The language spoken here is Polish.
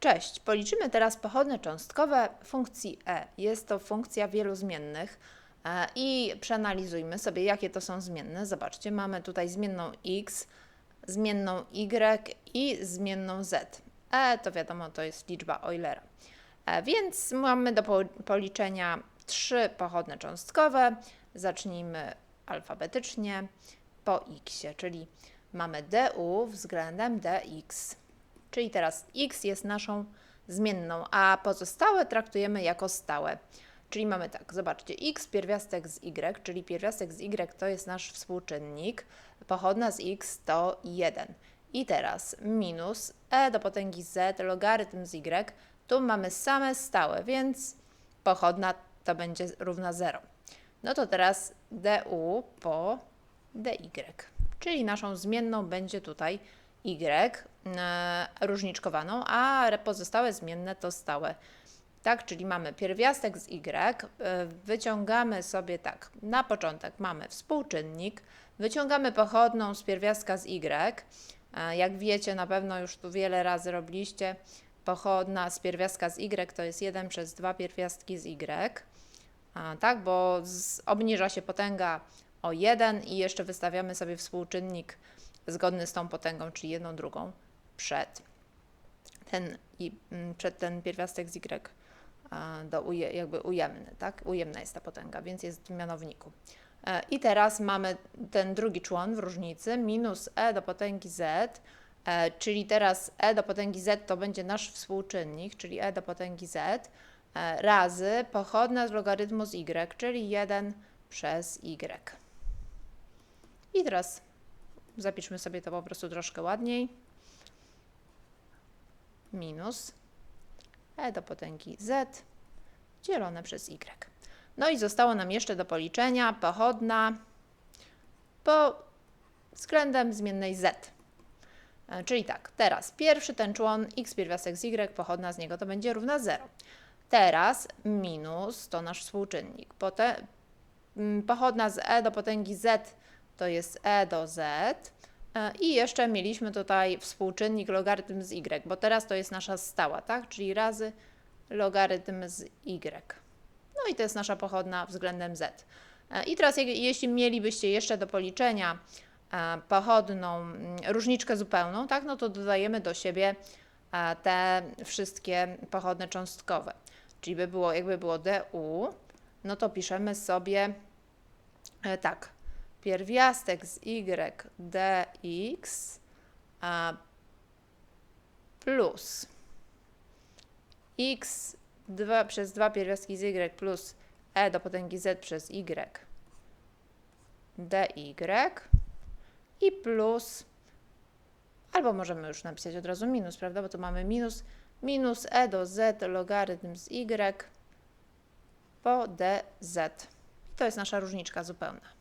Cześć, policzymy teraz pochodne cząstkowe funkcji e. Jest to funkcja wielu zmiennych e, i przeanalizujmy sobie, jakie to są zmienne. Zobaczcie, mamy tutaj zmienną x, zmienną y i zmienną z. e to wiadomo, to jest liczba Eulera. E, więc mamy do po- policzenia trzy pochodne cząstkowe. Zacznijmy alfabetycznie po x, czyli mamy du względem dx. Czyli teraz x jest naszą zmienną, a pozostałe traktujemy jako stałe. Czyli mamy tak, zobaczcie, x pierwiastek z y, czyli pierwiastek z y to jest nasz współczynnik, pochodna z x to 1. I teraz minus e do potęgi z logarytm z y, tu mamy same stałe, więc pochodna to będzie równa 0. No to teraz du po dy, czyli naszą zmienną będzie tutaj y e, różniczkowaną, a pozostałe zmienne to stałe. Tak, czyli mamy pierwiastek z y, e, wyciągamy sobie tak, na początek mamy współczynnik, wyciągamy pochodną z pierwiastka z y. E, Jak wiecie, na pewno już tu wiele razy robiliście, pochodna z pierwiastka z y to jest 1 przez 2 pierwiastki z y. Tak, bo z, obniża się potęga o 1 i jeszcze wystawiamy sobie współczynnik zgodny z tą potęgą, czyli jedną drugą przed ten, mm, przed ten pierwiastek z y do jakby ujemny, tak? Ujemna jest ta potęga, więc jest w mianowniku. E, I teraz mamy ten drugi człon w różnicy, minus e do potęgi z, e, czyli teraz e do potęgi z to będzie nasz współczynnik, czyli e do potęgi z, e, razy pochodna z logarytmu z y, czyli 1 przez y. I teraz zapiszmy sobie to po prostu troszkę ładniej. Minus e do potęgi z dzielone przez y. No i zostało nam jeszcze do policzenia pochodna po względem zmiennej z. E, Czyli tak, teraz pierwszy ten człon x pierwiastek z y, pochodna z niego to będzie równa 0. Teraz minus to nasz współczynnik. Pochodna z e do potęgi z to jest e do z. E, I jeszcze mieliśmy tutaj współczynnik logarytm z y, bo teraz to jest nasza stała, tak? Czyli razy logarytm z y. No i to jest nasza pochodna względem z. E, I teraz, jeśli mielibyście jeszcze do policzenia e, pochodną mm, różniczkę zupełną, tak, no to dodajemy do siebie te wszystkie pochodne cząstkowe. Czyli by było, jakby było du, no to piszemy sobie tak, pierwiastek z y dx a, plus x 2 przez 2 pierwiastki z y plus e do potęgi z przez y dy i plus, albo możemy już napisać od razu minus, prawda, bo tu mamy minus, minus e do z logarytm z y po dz. I to jest nasza różniczka zupełna.